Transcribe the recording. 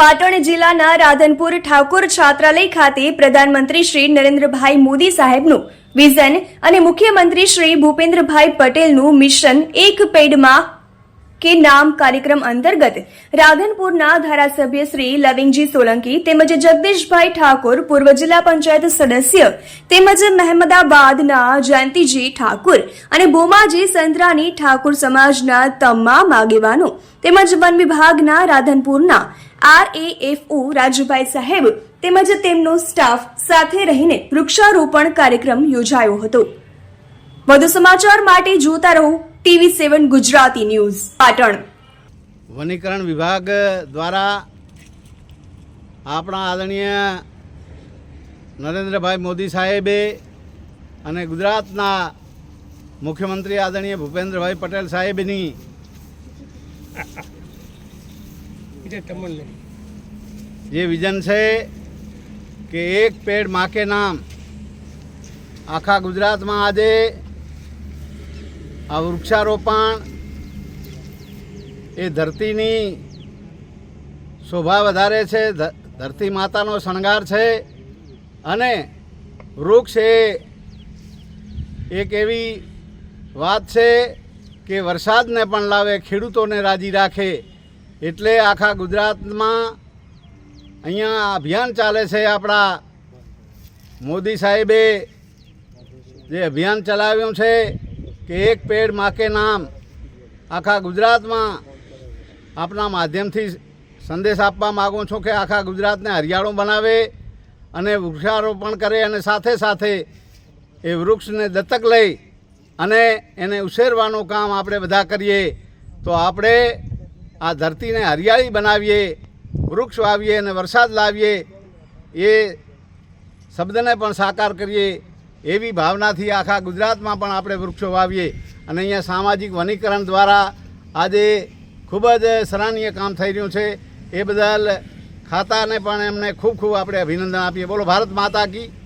પાટણ જિલ્લાના રાધનપુર ઠાકોર છાત્રાલય ખાતે પ્રધાનમંત્રી શ્રી નરેન્દ્રભાઈ મોદી સાહેબનું વિઝન અને મુખ્યમંત્રી શ્રી ભૂપેન્દ્રભાઈ પટેલનું મિશન એક પેડમાં કે નામ કાર્યક્રમ અંતર્ગત રાધનપુરના ધારાસભ્ય શ્રી લવિંગજી સોલંકી તેમજ જગદીશભાઈ ઠાકોર પૂર્વ જિલ્લા પંચાયત સદસ્ય તેમજ મહેમદાબાદના જયંતિજી ઠાકોર અને બોમાજી સંતરાની ઠાકોર સમાજના તમામ આગેવાનો તેમજ વન વિભાગના રાધનપુરના આરએએફઓ રાજુભાઈ સાહેબ તેમજ તેમનો સ્ટાફ સાથે રહીને વૃક્ષારોપણ કાર્યક્રમ યોજાયો હતો. વધુ સમાચાર માટે જોતા રહો TV seven Gujarati news, Patan. વનીકરણ વિભાગ દ્વારા આપણા આદરણીય નરેન્દ્રભાઈ મોદી સાહેબે અને ગુજરાતના મુખ્યમંત્રી આદરણીય ભૂપેન્દ્રભાઈ પટેલ સાહેબની જે વિઝન છે કે એક પેડ માકે નામ આખા ગુજરાતમાં આજે આ વૃક્ષારોપણ એ ધરતીની શોભા વધારે છે ધરતી માતાનો શણગાર છે અને વૃક્ષ એ એક એવી વાત છે કે વરસાદને પણ લાવે, ખેડૂતોને રાજી રાખે. એટલે આખા ગુજરાતમાં અહીંયા અભિયાન ચાલે છે આપણા મોદી સાહેબે જે અભિયાન ચલાવ્યું છે કે એક પેડમાં નામ આખા ગુજરાતમાં આપના માધ્યમથી સંદેશ આપવા માગું છું કે આખા ગુજરાતને હરિયાળું બનાવે અને વૃક્ષારોપણ કરે અને સાથે સાથે એ વૃક્ષને દત્તક લઈ અને એને ઉછેરવાનું કામ આપણે બધા કરીએ, તો આપણે આ ધરતીને હરિયાળી બનાવીએ, વૃક્ષ વાવીએ અને વરસાદ લાવીએ, એ શબ્દને પણ સાકાર કરીએ. એવી ભાવનાથી આખા ગુજરાતમાં પણ આપણે વૃક્ષો વાવીએ અને અહીંયા સામાજિક વનીકરણ દ્વારા આજે ખૂબ જ સરાહનીય કામ થઈ રહ્યું છે. એ બદલ ખાતાને પણ એમને ખૂબ ખૂબ આપણે અભિનંદન આપીએ. બોલો, ભારત માતા કી